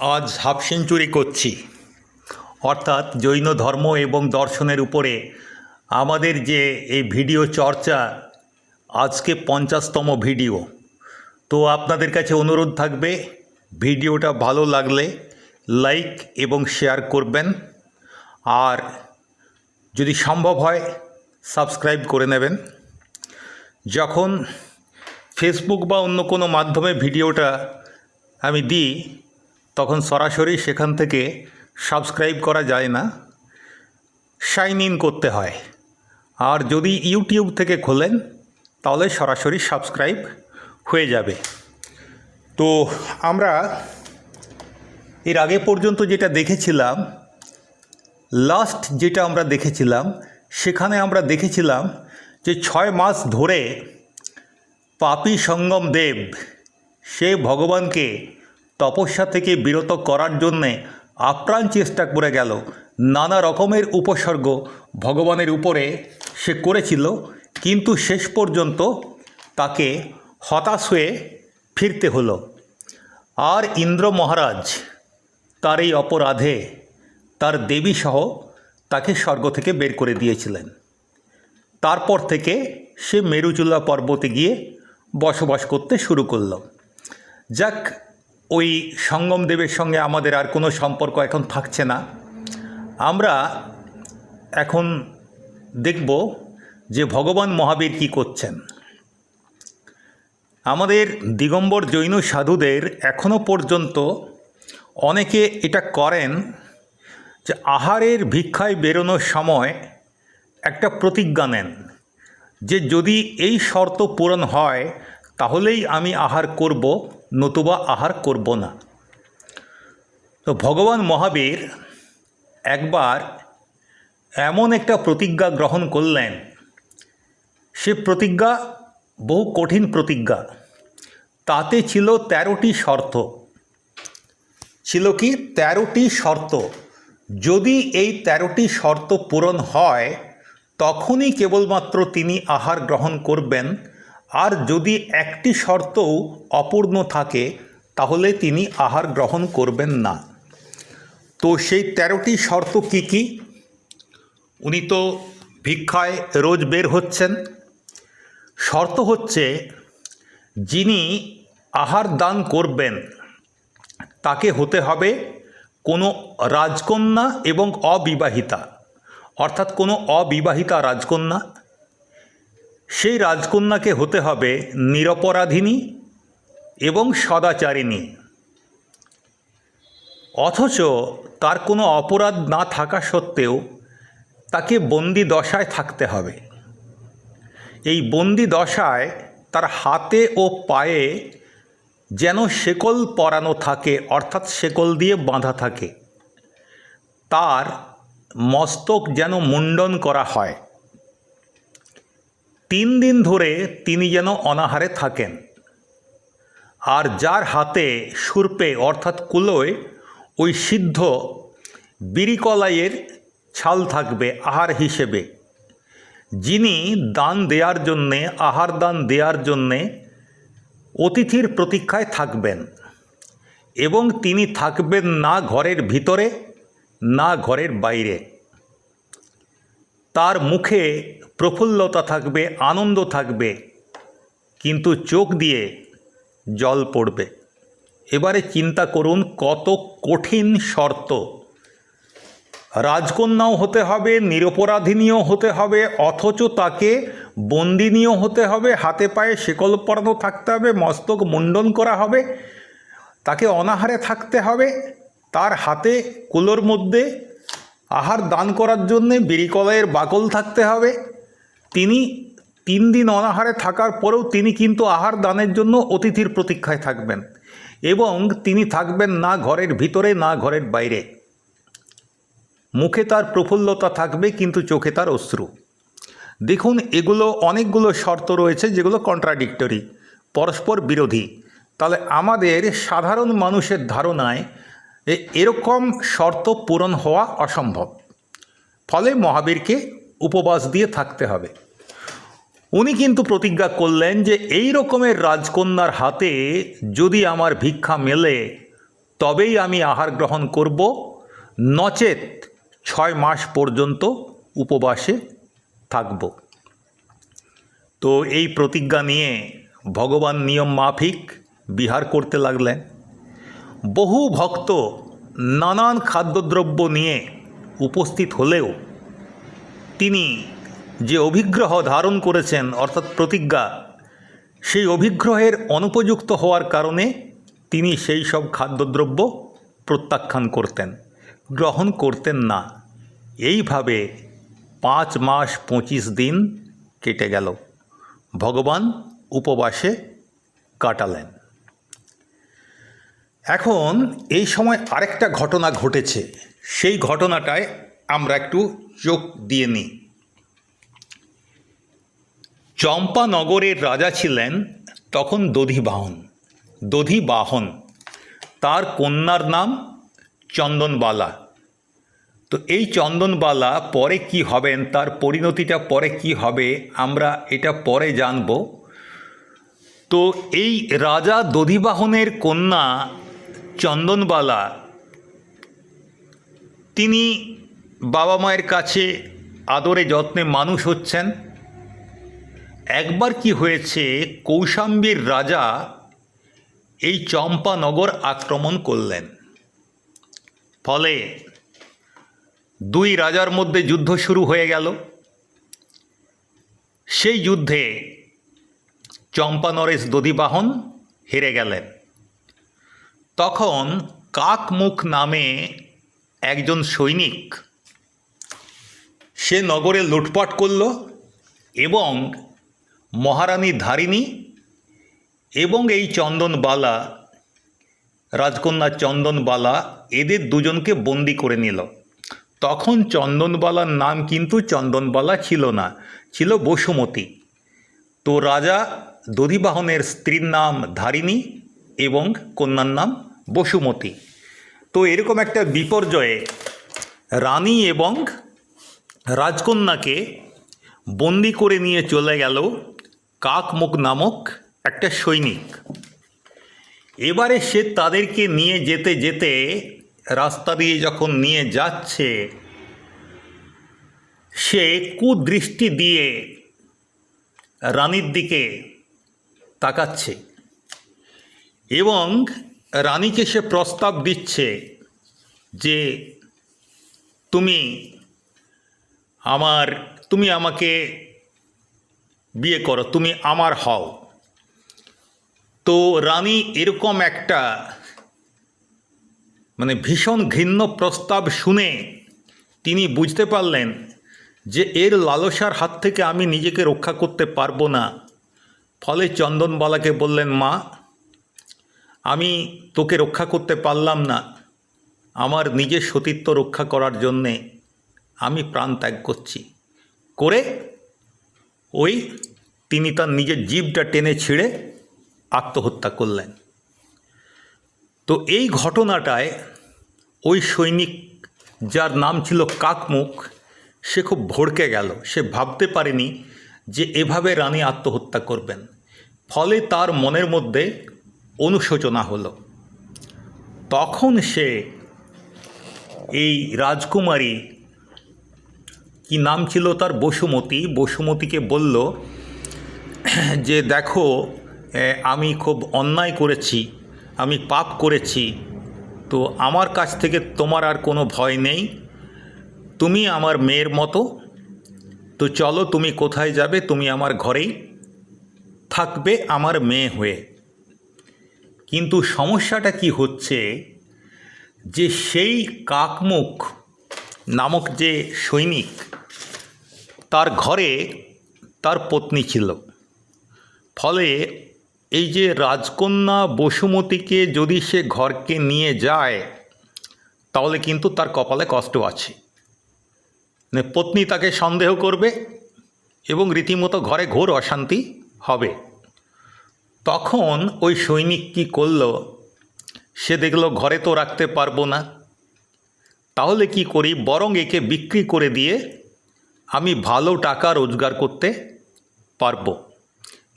আজ half century করছি। অর্থাৎ জৈন ধর্ম এবং দর্শনের উপরে আমাদের যে এই ভিডিও চর্চা, আজকে পঞ্চাশতম ভিডিও। তো আপনাদের কাছে অনুরোধ থাকবে, ভিডিওটা ভালো লাগলে লাইক এবং শেয়ার করবেন। আর যদি সম্ভব হয়, সাবস্ক্রাইব করে নেবেন। যখন ফেসবুক বা অন্য কোনো মাধ্যমে ভিডিওটা আমি দিই তখন সরাসরি সেখান থেকে সাবস্ক্রাইব করা যায় না। সাইন ইন করতে হয়। আর যদি ইউটিউব থেকে খোলেন, তাহলে সরাসরি সাবস্ক্রাইব হয়ে যাবে। তো আমরা এর আগে পর্যন্ত যেটা দেখেছিলাম লাস্ট যেটা আমরা দেখেছিলাম, সেখানে আমরা দেখেছিলাম যে ছয় মাস ধরে পাপি সঙ্গম দেব, সে ভগবানকে তপস্যা থেকে বিরত করার জন্যে আপ্রাণ চেষ্টা করে গেল। নানা রকমের উপসর্গ ভগবানের উপরে সে করেছিল, কিন্তু শেষ পর্যন্ত তাকে হতাশ হয়ে ফিরতে হলো। আর ইন্দ্র মহারাজ তার এই অপরাধে তার দেবী সহ তাকে স্বর্গ থেকে বের করে দিয়েছিলেন। তারপর থেকে সে মেরুচুলা পর্বতে গিয়ে বসবাস করতে শুরু করল। যাক ওই সঙ্গম দেবের সঙ্গে আমাদের আর কোনো সম্পর্ক এখন থাকছে না। আমরা এখন দেখব যে ভগবান মহাবীর কি করছেন। আমাদের দিগম্বর জৈন সাধুদের এখনও পর্যন্ত অনেকে এটা করেন যে আহারের ভিক্ষায় বেরোনোর সময় একটা প্রতিজ্ঞা নেন যে যদি এই শর্ত পূরণ হয় তাহলেই আমি আহার করব। নতুবা আহার করব না। তো ভগবান মহাবীর একবার এমন একটা প্রতিজ্ঞা গ্রহণ করলেন। সে প্রতিজ্ঞা বহু কঠিন প্রতিজ্ঞা। তাতে ছিল তেরোটি শর্ত। ছিল কি? তেরোটি শর্ত। যদি এই তেরোটি শর্ত পূরণ হয়, তখনই কেবলমাত্র তিনি আহার গ্রহণ করবেন। আর যদি একটি শর্তও অপূর্ণ থাকে, তাহলে তিনি আহার গ্রহণ করবেন না। তো সেই তেরোটি শর্ত কি কি? উনি তো ভিক্ষায় রোজ বের হচ্ছেন। শর্ত হচ্ছে, যিনি আহার দান করবেন, তাকে হতে হবে কোনো রাজকন্যা এবং অবিবাহিতা। অর্থাৎ কোনো অবিবাহিতা রাজকন্যা। সেই রাজকন্যাকে হতে হবে নিরপরাধিনী এবং সদাচারিণী। অথচ তার কোনো অপরাধ না থাকা সত্ত্বেও তাকে বন্দি দশায় থাকতে হবে। এই বন্দি দশায় তার হাতে ও পায়ে যেন শেকল পরানো থাকে, অর্থাৎ শেকল দিয়ে বাঁধা থাকে। তার মস্তক যেন মুন্ডন করা হয়। তিন দিন ধরে তিনি যেন অনাহারে থাকেন। আর যার হাতে সুরপে অর্থাৎ কুলোয় ওই সিদ্ধ বিরিকলাইয়ের ছাল থাকবে আহার হিসেবে। যিনি দান দেওয়ার জন্যে, আহার দান দেওয়ার জন্যে অতিথির প্রতীক্ষায় থাকবেন এবং তিনি থাকবেন না ঘরের ভিতরে, না ঘরের বাইরে। তার মুখে প্রফুল্লতা থাকবে, আনন্দ থাকবে, কিন্তু চোখ দিয়ে জল পড়বে। এবারে চিন্তা করুন, কত কঠিন শর্ত। রাজকন্যাও হতে হবে, নিরপরাধিনীও হতে হবে, অথচ তাকে বন্দিনীও হতে হবে, হাতে পায়ে শেকল পরানো থাকতে হবে, মস্তক মুন্ডন করা হবে, তাকে অনাহারে থাকতে হবে, তার হাতে কুলোর মধ্যে আহার দান করার জন্যে বিড়িকলাইয়ের বাকল থাকতে হবে। তিনি তিন দিন অনাহারে থাকার পরেও তিনি কিন্তু আহার দানের জন্য অতিথির প্রতীক্ষায় থাকবেন এবং তিনি থাকবেন না ঘরের ভিতরে, না ঘরের বাইরে। মুখে তার প্রফুল্লতা থাকবে, কিন্তু চোখে তার অশ্রু। দেখুন, এগুলো অনেকগুলো শর্ত রয়েছে যেগুলো কন্ট্রাডিক্টরি পরস্পর বিরোধী। তাহলে আমাদের সাধারণ মানুষের ধারণায় এরকম শর্ত পূরণ হওয়া অসম্ভব। ফলে মহাবীরকে উপবাস দিয়ে থাকতে হবে। উনি কিন্তু প্রতিজ্ঞা করলেন যে, এই রকমের রাজকন্যার হাতে যদি আমার ভিক্ষা মেলে, তবেই আমি আহার গ্রহণ করব। নচেত ছয় মাস পর্যন্ত উপবাসে থাকব। তো এই প্রতিজ্ঞা নিয়ে ভগবান নিয়ম মাফিক বিহার করতে লাগলেন। বহু ভক্ত নানান খাদ্যদ্রব্য নিয়ে উপস্থিত হলেও তিনি যে অভিগ্রহ ধারণ করেছেন, অর্থাৎ প্রতিজ্ঞা, সেই অভিগ্রহের অনুপযুক্ত হওয়ার কারণে তিনি সেই সব খাদ্যদ্রব্য প্রত্যাখ্যান করতেন, গ্রহণ করতেন না। এইভাবে পাঁচ মাস পঁচিশ দিন কেটে গেল। ভগবান উপবাসে কাটালেন। এখন এই সময় আরেকটা ঘটনা ঘটেছে। সেই ঘটনাটায় আমরা একটু চোখ দিয়ে নিই। চম্পানগরের রাজা ছিলেন তখন দধিবাহন দধিবাহন। তার কন্যার নাম চন্দনবালা। তো এই চন্দনবালা পরে কি হবেন, তার পরিণতিটা পরে কি হবে, আমরা এটা পরে জানব। তো এই রাজা দধিবাহনের কন্যা চন্দনবালা। তিনি বাবা মায়ের কাছে আদরে যত্নে মানুষ হচ্ছেন। একবার কি হয়েছে, কৌশাম্বীর রাজা এই চম্পানগর আক্রমণ করলেন। ফলে দুই রাজার মধ্যে যুদ্ধ শুরু হয়ে গেল। সেই যুদ্ধে চম্পানরেশ দধিবাহন হেরে গেলেন। তখন কাকমুখ নামে একজন সৈনিক, সে নগরে লুটপাট করল এবং মহারানী ধারিণী এবং এই চন্দনবালা, রাজকন্যা চন্দনবালা এদের দুজনকে বন্দি করে নিল। তখন চন্দনবালার নাম কিন্তু চন্দনবালা ছিল না, ছিল বসুমতী। তো রাজা দধিবাহনের স্ত্রীর নাম ধারিণী এবং কন্যার নাম বসুমতী। তো এরকম একটা বিপর্যয়ে রানী এবং রাজকন্যাকে বন্দি করে নিয়ে চলে গেল কাকমুখ নামক একটা সৈনিক। এবারে সে তাদেরকে নিয়ে যেতে যেতে রাস্তা দিয়ে যখন নিয়ে যাচ্ছে, সে কুদৃষ্টি দিয়ে রানীর দিকে তাকাচ্ছে। এবং রানীকে সে প্রস্তাব দিচ্ছে যে তুমি আমার, তুমি আমাকে বিয়ে করো, তুমি আমার হও। তো রানী এরকম একটা মানে ভীষণ ঘৃণ্য প্রস্তাব শুনে তিনি বুঝতে পারলেন যে এর লালসার হাত থেকে আমি নিজেকে রক্ষা করতে পারব না। ফলে চন্দনবালাকে বললেন, মা আমি তোকে রক্ষা করতে পারলাম না। আমার নিজের সতীত্ব রক্ষা করার জন্যে আমি প্রাণ ত্যাগ করছি। করে ওই তিনি তার নিজের জীবটা টেনে ছিঁড়ে আত্মহত্যা করলেন। তো এই ঘটনাটায় ওই সৈনিক যার নাম ছিল কাকমুখ সে খুব ভড়কে গেল। সে ভাবতে পারেনি যে এভাবে রানী আত্মহত্যা করবেন। ফলে তার মনের মধ্যে অনুশোচনা হলো। তখন সে এই রাজকুমারী, কি নাম ছিল তার? বসুমতী। বসুমতীকে বলল, যে দেখো আমি খুব অন্যায় করেছি, আমি পাপ করেছি, তো আমার কাছ থেকে তোমার আর কোনো ভয় নেই, তুমি আমার মেয়ের মতো, তো চলো তুমি কোথায় যাবে? তুমি আমার ঘরেই থাকবে আমার মেয়ে হয়ে। কিন্তু সমস্যাটা কি হচ্ছে যে সেই কাকমুখ নামক যে সৈনিক তার ঘরে তার পত্নী ছিল। ফলে এই যে রাজকন্যা বসুমতীকে যদি সে ঘরকে নিয়ে যায়, তাহলে কিন্তু তার কপালে কষ্ট আছে। মানে পত্নী তাকে সন্দেহ করবে এবং রীতিমতো ঘরে ঘোর অশান্তি হবে। তখন ওই সৈনিক কী করল? সে দেখল, ঘরে তো রাখতে পারব না। তাহলে কি করি? বরং একে বিক্রি করে দিয়ে আমি ভালো টাকা রোজগার করতে পারব।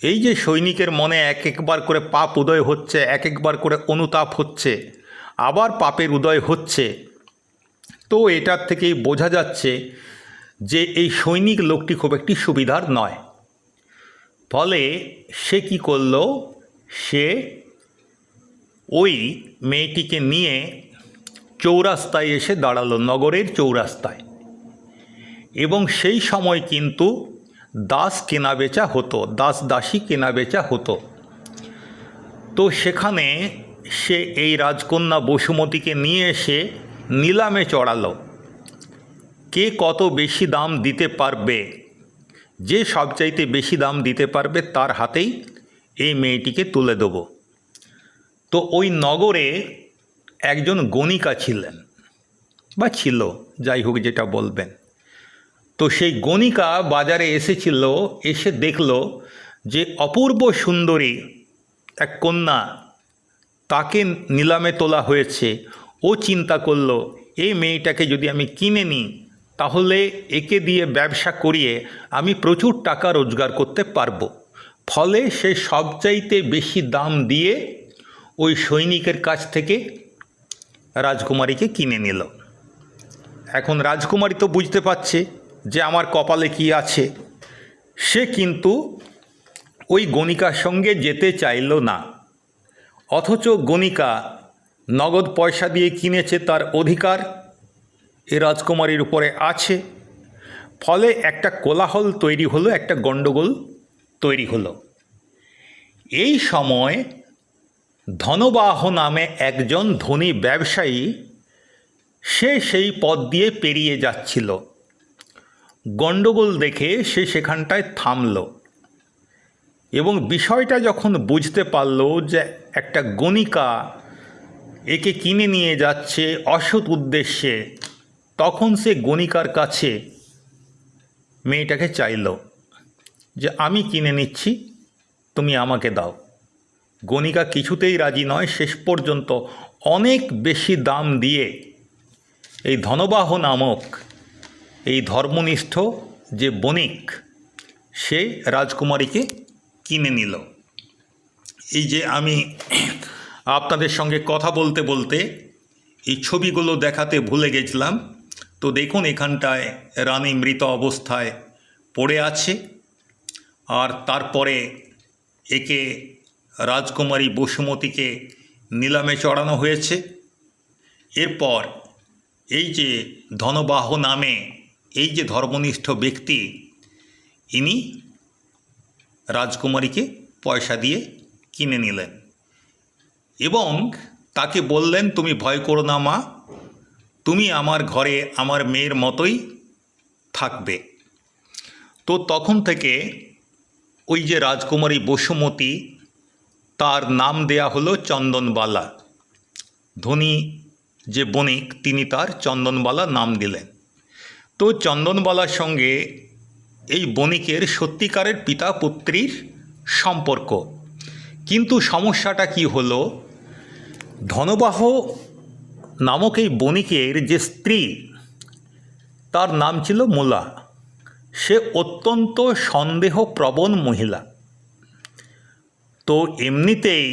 এই যে সৈনিকের মনে এক একবার করে পাপ উদয় হচ্ছে, এক একবার করে অনুতাপ হচ্ছে, আবার পাপের উদয় হচ্ছে, তো এটার থেকেই বোঝা যাচ্ছে যে এই সৈনিক লোকটি খুব একটি সুবিধার নয়। ফলে সে কি করল? সে ওই মেয়েটিকে নিয়ে চৌরাস্তায় এসে দাঁড়াল, নগরের চৌরাস্তায়। এবং সেই সময় কিন্তু দাস কেনাবেচা হতো, দাস দাসী কেনাবেচা হতো। তো সেখানে সে এই রাজকন্যা বসুমতীকে নিয়ে এসে নিলামে চড়ালো। কে কত বেশি দাম দিতে পারবে? যে সবচাইতে বেশি দাম দিতে পারবে তার হাতেই এই মেয়েটিকে তুলে দেবো। তো ওই নগরে একজন গণিকা ছিলেন, বা ছিল, যাই হোক যেটা বলবেন। তো সেই গণিকা বাজারে এসেছিল, এসে দেখল যে অপূর্ব সুন্দরী এক কন্যা তাকে নিলামে তোলা হয়েছে। ও চিন্তা করল, এই মেয়েটাকে যদি আমি কিনে নিই তাহলে একে দিয়ে ব্যবসা করিয়ে আমি প্রচুর টাকা রোজগার করতে পারব। ফলে সে সবচাইতে বেশি দাম দিয়ে ওই সৈনিকের কাছ থেকে রাজকুমারীকে কিনে নিল। এখন রাজকুমারী তো বুঝতে পারছে যে আমার কপালে কি আছে। সে কিন্তু ওই গণিকার সঙ্গে যেতে চাইল না। অথচ গণিকা নগদ পয়সা দিয়ে কিনেছে তার অধিকার। এ রাজকুমারীর উপরে আছে। ফলে একটা কোলাহল তৈরি হলো, একটা গণ্ডগোল তৈরি হলো। এই সময় ধনবাহ নামে একজন ধনী ব্যবসায়ী, সে সেই পথ দিয়ে পেরিয়ে যাচ্ছিল। গণ্ডগোল দেখে সে সেখানটায় থামল এবং বিষয়টা যখন বুঝতে পারল যে একটা গণিকা একে কিনে নিয়ে যাচ্ছে অসৎ উদ্দেশ্যে তখন সে গণিকার কাছে মেয়েটাকে চাইল যে, আমি কিনে নিচ্ছি, তুমি আমাকে দাও। গণিকা কিছুতেই রাজি নয়। শেষ পর্যন্ত অনেক বেশি দাম দিয়ে এই ধনবাহ নামক এই ধর্মনিষ্ঠ যে বণিক, সে রাজকুমারীকে কিনে নিল। এই যে আমি আপনাদের সঙ্গে কথা বলতে বলতে এই ছবিগুলো দেখাতে ভুলে গেছিলাম। তো দেখুন এখানটায় রানী মৃত অবস্থায় পড়ে আছে আর তারপরে একে রাজকুমারী বসুমতীকে নিলামে চড়ানো হয়েছে। এরপর এই যে ধনবাহ নামে এই যে ধর্মনিষ্ঠ ব্যক্তি, ইনি রাজকুমারীকে পয়সা দিয়ে কিনে নিলেন এবং তাকে বললেন, তুমি ভয় করো না মা তুমি আমার ঘরে আমার মেয়ের মতোই থাকবে। তো তখন থেকে ওই যে রাজকুমারী বসুমতী, তার নাম দেয়া হলো চন্দনবালা। ধনী যে বণিক, তিনি তার চন্দনবালা নাম দিলেন। তো চন্দনবালার সঙ্গে এই বণিকের সত্যিকারের পিতা পুত্রীর সম্পর্ক। কিন্তু সমস্যাটা কি হলো? ধনবাহ নামক এই বণিকের যে স্ত্রী, তার নাম ছিল মোলা। সে অত্যন্ত সন্দেহপ্রবণ মহিলা। তো এমনিতেই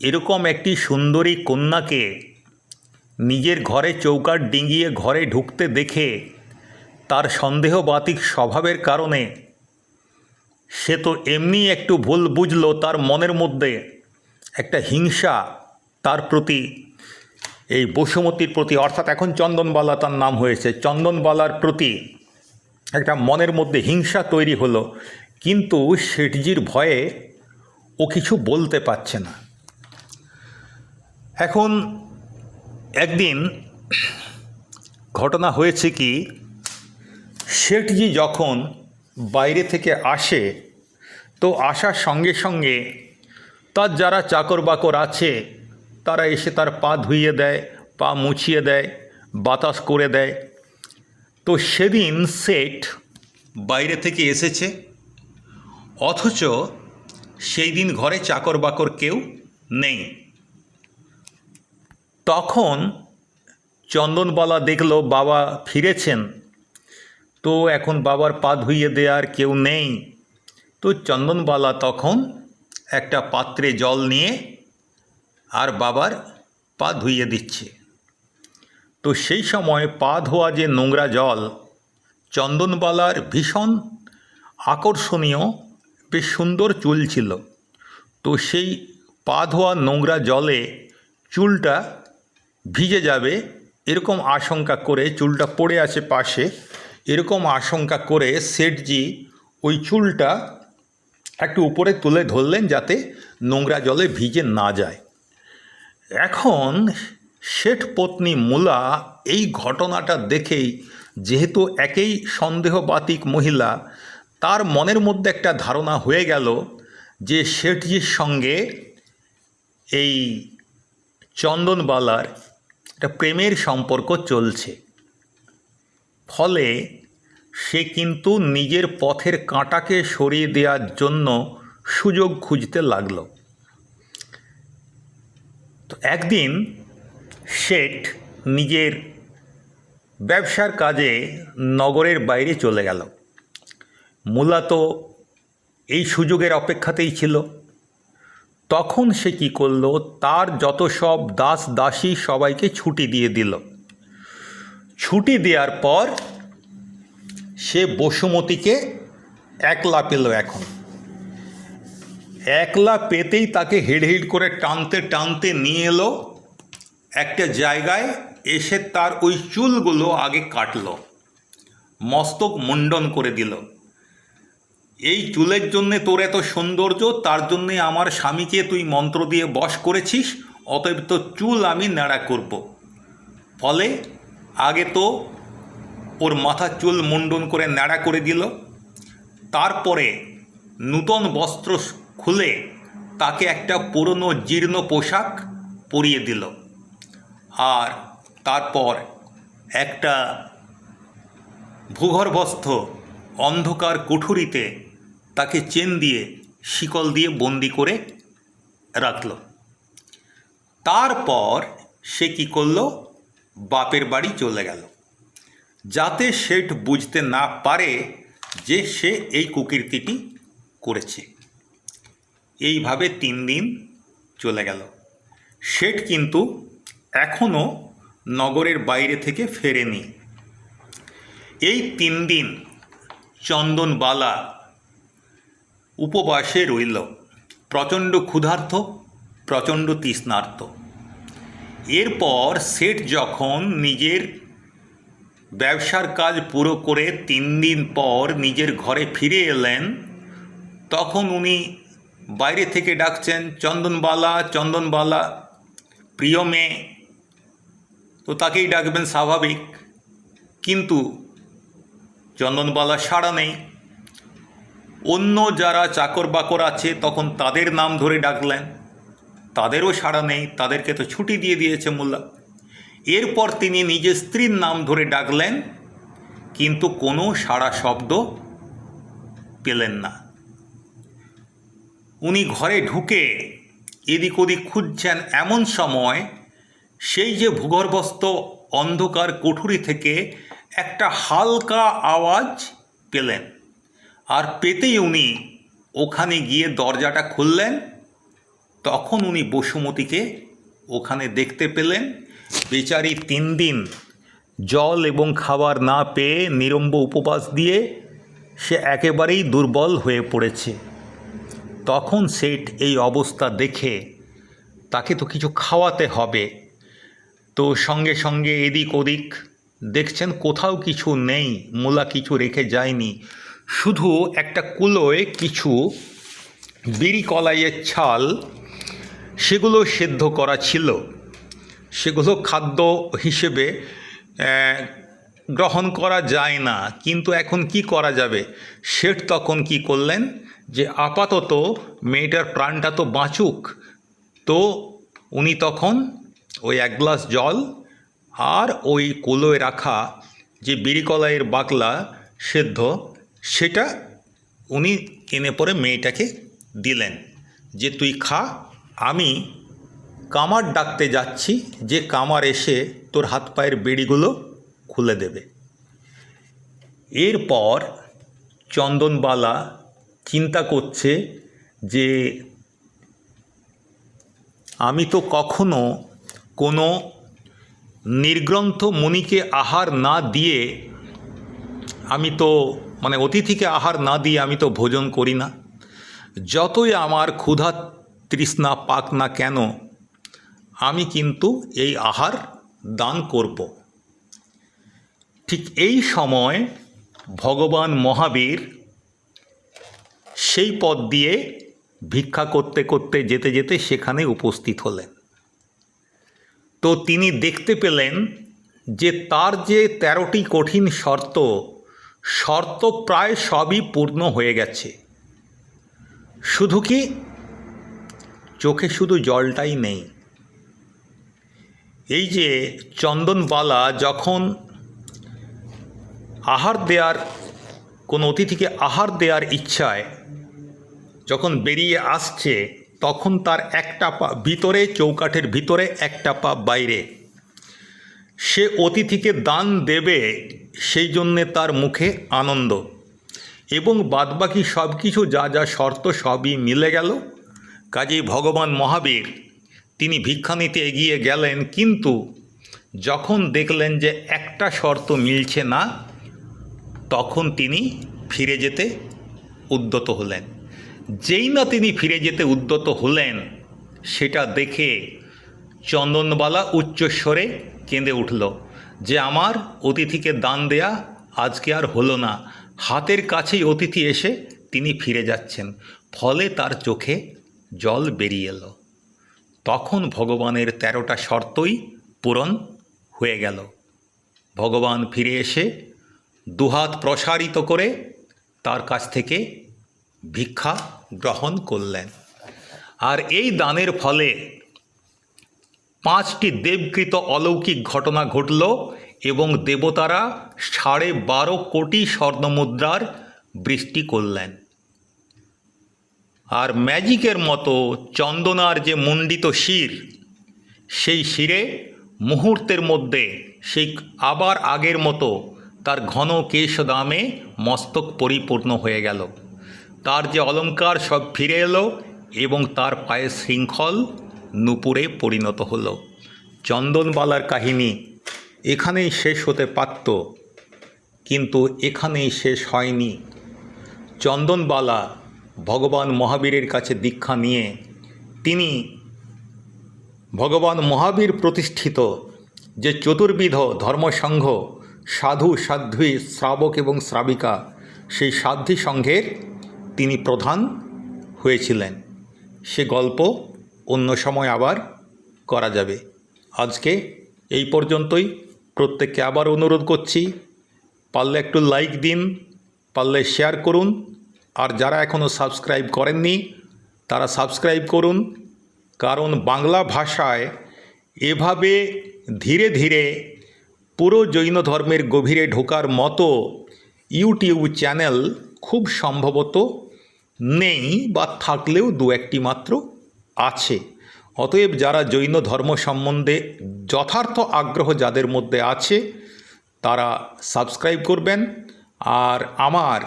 এরকম একটি সুন্দরী কন্যাকে নিজের ঘরে চৌকাট ডিঙিয়ে ঘরে ঢুকতে দেখে তার সন্দেহবাতিক স্বভাবের কারণে সে তো এমনি একটু ভুল বুঝলো তার মনের মধ্যে একটা হিংসা তার প্রতি এই বসুমতির প্রতি, অর্থাৎ এখন চন্দনবালা তার নাম হয়েছে। চন্দনবালার প্রতি একটা মনের মধ্যে হিংসা তৈরি হলো, কিন্তু শেঠজির ভয়ে ও কিছু বলতে পারছে না। এখন একদিন ঘটনা হয়েছে কি, শেঠজি যখন বাইরে থেকে আসে, তো আসার সঙ্গে সঙ্গে তার যারা চাকর বাকর আছে তারা এসে তার পা ধুইয়ে দেয়, পা মুছিয়ে দেয়, বাতাস করে দেয়। তো সেদিন সেট বাইরে থেকে এসেছে, অথচ সেই দিন ঘরে চাকর বাকর কেউ নেই। তখন চন্দনবালা দেখল বাবা ফিরেছেন। তো এখন বাবার পা ধুইয়ে দেওয়ার কেউ নেই। তো চন্দনবালা তখন একটা পাত্রে জল নিয়ে আর বাবার পা ধুইয়ে দিচ্ছে। তো সেই সময় পা ধোয়া যে নোংরা জল চন্দনবালার ভীষণ আকর্ষণীয়, বেশ সুন্দর চুল ছিল। তো সেই পা ধোয়া নোংরা জলে চুলটা ভিজে যাবে, এরকম আশঙ্কা করে চুলটা পড়ে আছে পাশে, এরকম আশঙ্কা করে শেঠজি ওই চুলটা একটু উপরে তুলে ধরলেন যাতে নোংরা জলে ভিজে না যায়। এখন শেঠ পত্নী মুলা এই ঘটনাটা দেখেই, যেহেতু একেই সন্দেহবাতিক মহিলা, তার মনের মধ্যে একটা ধারণা হয়ে গেল যে শেঠজির সঙ্গে এই চন্দনবালার একটা প্রেমের সম্পর্ক চলছে। ফলে সে কিন্তু নিজের পথের কাঁটাকে সরিয়ে দেওয়ার জন্য সুযোগ খুঁজতে লাগল। তো একদিন শেঠ নিজের ব্যবসার কাজে নগরের বাইরে চলে গেল। মূলত এই সুযোগের অপেক্ষাতেই ছিল। তখন সে কি করল, তার যত সব দাস দাসী সবাইকে ছুটি দিয়ে দিল। ছুটি দেওয়ার পর সে বসুমতীকে একলা পেল এখন। একলা পেতেই তাকে হেড হেড করে টানতে টানতে নিয়ে এলো। একটা জায়গায় এসে তার ওই চুলগুলো আগে কাটলো। মস্তক মুন্ডন করে দিল। এই চুলের জন্যে তোর এত সৌন্দর্য, তার জন্যে আমার স্বামীকে তুই মন্ত্র দিয়ে বশ করেছিস, অতএব তো চুল আমি নাড়া করব। ফলে আগে তো ওর মাথার চুল মুন্ডন করে ন্যাড়া করে দিল। তারপরে নূতন বস্ত্র খুলে তাকে একটা পুরনো জীর্ণ পোশাক পরিয়ে দিল। আর তারপর একটা ভূগর্ভস্থ অন্ধকার কুঠুরিতে তাকে চেন দিয়ে, শিকল দিয়ে বন্দি করে রাখল। তারপর সে কি করল? বাপের বাড়ি চলে গেল। যাতে শেঠ বুঝতে না পারে যে সে এই কুকীর্তিটি করেছে। এইভাবে তিন দিন চলে গেল। শেঠ কিন্তু এখনও নগরের বাইরে থেকে ফেরেনি। এই তিন দিন চন্দনবালা উপবাসে রইল। প্রচণ্ড ক্ষুধার্ত, প্রচণ্ড তৃষ্ণার্ত। এরপর শেঠ যখন নিজের ব্যবসার কাজ পুরো করে তিন দিন পর নিজের ঘরে ফিরে এলেন, তখন উনি বাইরে থেকে ডাকছেন, চন্দনবালা চন্দনবালা, প্রিয় মেয়ে। তো তাকেই ডাকবেন স্বাভাবিক। কিন্তু চন্দনবালা সাড়া নেই। অন্য যারা চাকর বাকর আছে, তখন তাদের নাম ধরে ডাকলেন। তাদেরও সাড়া নেই, তাদেরকে তো ছুটি দিয়ে দিয়েছে মোল্লা। এরপর তিনি নিজের স্ত্রীর নাম ধরে ডাকলেন, কিন্তু কোনো সাড়া শব্দ পেলেন না। উনি ঘরে ঢুকে এদিক ওদিক খুঁজছেন এমন সময় সেই যে ভূগর্ভস্থ অন্ধকার কুঠুরি থেকে একটা হালকা আওয়াজ পেলেন। আর পেতেই উনি ওখানে গিয়ে দরজাটা খুললেন। তখন উনি বসুমতীকে ওখানে দেখতে পেলেন। বেচারি তিন দিন জল এবং খাবার না পেয়ে নিরম্ব উপবাস দিয়ে সে একেবারেই দুর্বল হয়ে পড়েছে। তখন সেট এই অবস্থা দেখে তাকে তো কিছু খাওয়াতে হবে। তো সঙ্গে সঙ্গে এদিক ওদিক দেখছেন কোথাও কিছু নেই, মূলা কিছু রেখে যায়নি। শুধু একটা কুলোয় কিছু বিড়ি কলাইয়ের ছাল, সেগুলো সেদ্ধ করা ছিল। সেগুলো খাদ্য হিসেবে গ্রহণ করা যায় না। কিন্তু এখন কি করা যাবে? শেঠ তখন কি করলেন? যে আপাতত মেয়েটার প্রাণটা তো বাঁচুক, তো উনি তখন ওই এক গ্লাস জল আর ওই কুলোয় রাখা যে বিড়িকলাইয়ের বাকলা সেদ্ধ, সেটা উনি এনে পরে মেয়েটাকে দিলেন যে, তুই খা, আমি কামার ডাকতে যাচ্ছি যে কামার এসে তোর হাত পায়ের বেড়িগুলো খুলে দেবে। এরপর চন্দনবালা চিন্তা করছে যে আমি তো কখনো কোনো নির্গ্রন্থ মুনিকে আহার না দিয়ে আমি তো মানে অতিথিকে আহার না দিয়ে আমি তো ভোজন করি না। যতই আমার ক্ষুধা তৃষ্ণা পাক না কেন, আমি কিন্তু এই আহার দান করব। ঠিক এই সময় ভগবান মহাবীর সেই পথ দিয়ে ভিক্ষা করতে করতে যেতে যেতে সেখানে উপস্থিত হলেন। তো তিনি দেখতে পেলেন যে তার যে তেরোটি কঠিন শর্ত শর্ত প্রায় সবই পূর্ণ হয়ে গেছে। শুধু কি? চোখে শুধু জলটাই নেই। এই যে চন্দনবালা যখন আহার দেওয়ার কোনো অতিথিকে আহার দেওয়ার ইচ্ছায় যখন বেরিয়ে আসছে, তখন তার একটা পা ভিতরে, চৌকাঠের ভিতরে, একটা পা বাইরে। সে অতিথিকে দান দেবে, সেই জন্যে তার মুখে আনন্দ। এবং বাদবাকি সব কিছু যা যা শর্ত সবই মিলে গেল। কাজেই ভগবান মহাবীর, তিনি ভিক্ষা নিতে এগিয়ে গেলেন, কিন্তু যখন দেখলেন যে একটা শর্ত মিলছে না, তখন তিনি ফিরে যেতে উদ্যত হলেন। যেই না তিনি ফিরে যেতে উদ্যত হলেন, সেটা দেখে চন্দনবালা উচ্চস্বরে কেঁদে উঠল, যে আমার অতিথিকে দান দেয়া আজকে আর হলো না। হাতের কাছেই অতিথি এসে তিনি ফিরে যাচ্ছেন। ফলে তার চোখে জল বেরিয়ে এলো। তখন ভগবানের তেরোটা শর্তই পূরণ হয়ে গেল। ভগবান ফিরে এসে দুহাত প্রসারিত করে তার কাছ থেকে ভিক্ষা গ্রহণ করলেন। আর এই দানের ফলে পাঁচটি দেবকৃত অলৌকিক ঘটনা ঘটল এবং দেবতারা সাড়ে বারো কোটি স্বর্ণমুদ্রার বৃষ্টি করলেন। আর ম্যাজিকের মতো চন্দনার যে মণ্ডিত শির, সেই শিরে মুহূর্তের মধ্যে সেই আবার আগের মতো তার ঘন কেশ দামে মস্তক পরিপূর্ণ হয়ে গেল। তার যে অলঙ্কার সব ফিরে এলো এবং তার পায়ে শৃঙ্খল নুপুরে পরিণত হলো। চন্দনবালার কাহিনী এখানেই শেষ হতে পারত, কিন্তু এখানেই শেষ হয়নি। চন্দনবালা ভগবান মহাবীরের কাছে দীক্ষা নিয়ে তিনি ভগবান মহাবীর প্রতিষ্ঠিত যে চতুর্বিধ ধর্মসংঘ, সাধু সাধ্বী শ্রাবক এবং শ্রাবিকা সেই সাধ্বী সংঘের তিনি প্রধান হয়েছিলেন। সে গল্প অন্য সময় আবার করা যাবে। আজকে এই পর্যন্তই। প্রত্যেককে আবার অনুরোধ করছি, পারলে একটু লাইক দিন, পারলে শেয়ার করুন। আর যারা এখনও সাবস্ক্রাইব করেননি, তারা সাবস্ক্রাইব করুন। কারণ বাংলা ভাষায় এভাবে ধীরে ধীরে পুরো জৈন ধর্মের গভীরে ঢোকার মতো ইউটিউব চ্যানেল খুব সম্ভবত নেই বা থাকলেও দু একটি মাত্র আছে। অতএব যারা জৈন ধর্ম সম্বন্ধে যথার্থ আগ্রহ যাদের মধ্যে আছে, তারা সাবস্ক্রাইব করবেন। আর আমার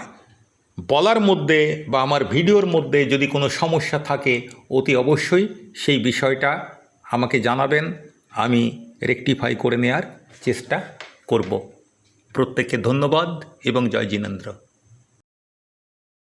বলার মধ্যে বা আমার ভিডিওর মধ্যে যদি কোনো সমস্যা থাকে, অতি অবশ্যই সেই বিষয়টা আমাকে জানাবেন। আমি রেকটিফাই করে নেওয়ার চেষ্টা করব। প্রত্যেককে ধন্যবাদ এবং জয় জিনেন্দ্র।